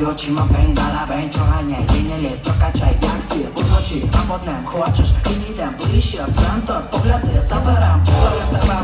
Ти очима бень, дала бень, чоганяй, кінь літо, качай, сір Уночі або днем хочеш, підійдем ближче в центр Погляди, заберем, бери себе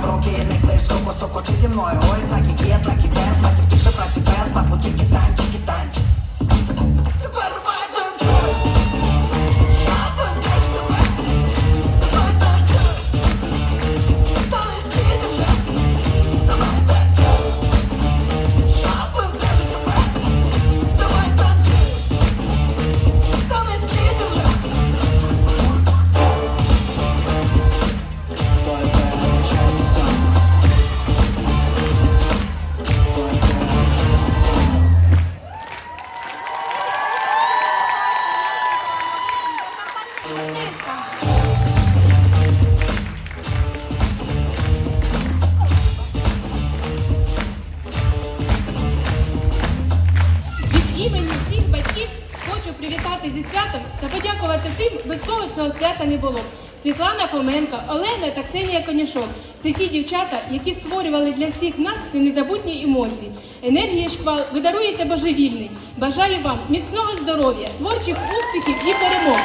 святом та подякувати тим, без кого цього свята не було. Світлана Фоменко, Олена та Ксенія Конішок це ті дівчата, які створювали для всіх нас ці незабутні емоції. Енергії шквал ви даруєте божевільний. Бажаю вам міцного здоров'я, творчих успіхів і перемог,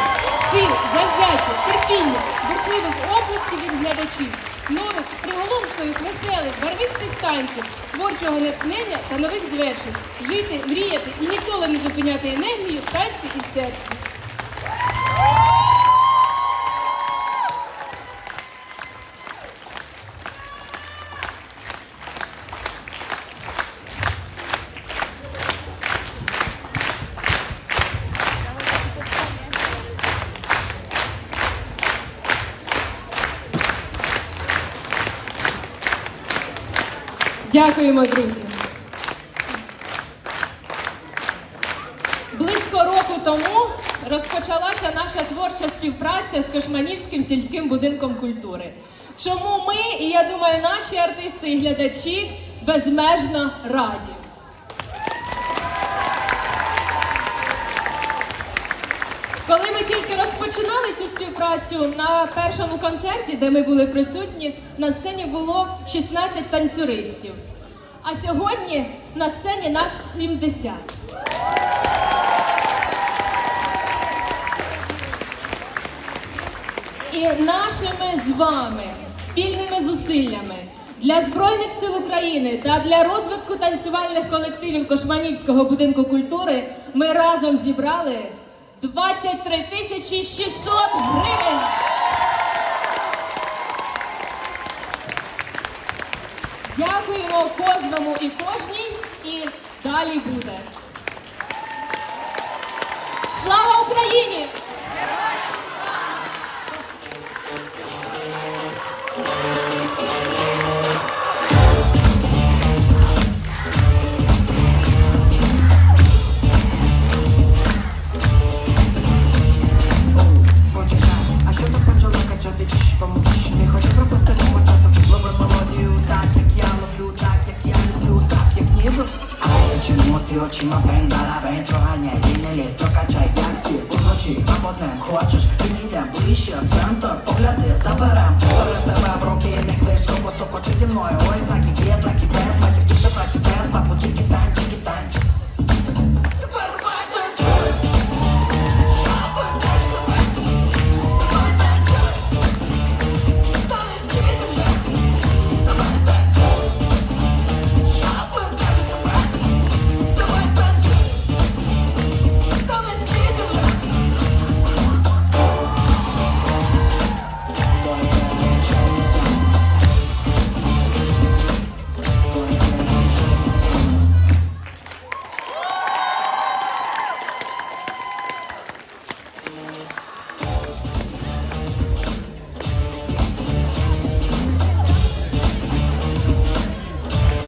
сил, завзяття, терпіння, бурхливих оплесків від глядачів, нових приголомшливих, веселих, барвистих танців, творчого натхнення та нових звершень. Жити, мріяти і ніколи не зупиняти енергію в танці і серці. Дякуємо, друзі. Близько року тому розпочалася наша творча співпраця з Кошманівським сільським будинком культури. Чому ми, і я думаю, наші артисти і глядачі безмежно раді. Коли ми тільки розпочинали цю співпрацю на першому концерті, де ми були присутні, на сцені було 16 танцюристів. А сьогодні на сцені нас 70. І нашими з вами спільними зусиллями для Збройних сил України та для розвитку танцювальних колективів Кошманівського будинку культури ми разом зібрали 23 тисячі 600 гривень. Дякуємо кожному і кожній, і далі буде. Слава Україні! ma bang, бала бен, трогання, дінелі, то качай таксі Уночі, а потім хочеш, підійдем ближче в центр Погляди, заберем, Тори себе в руки, не клич, кого соко, чи зі мною, ой,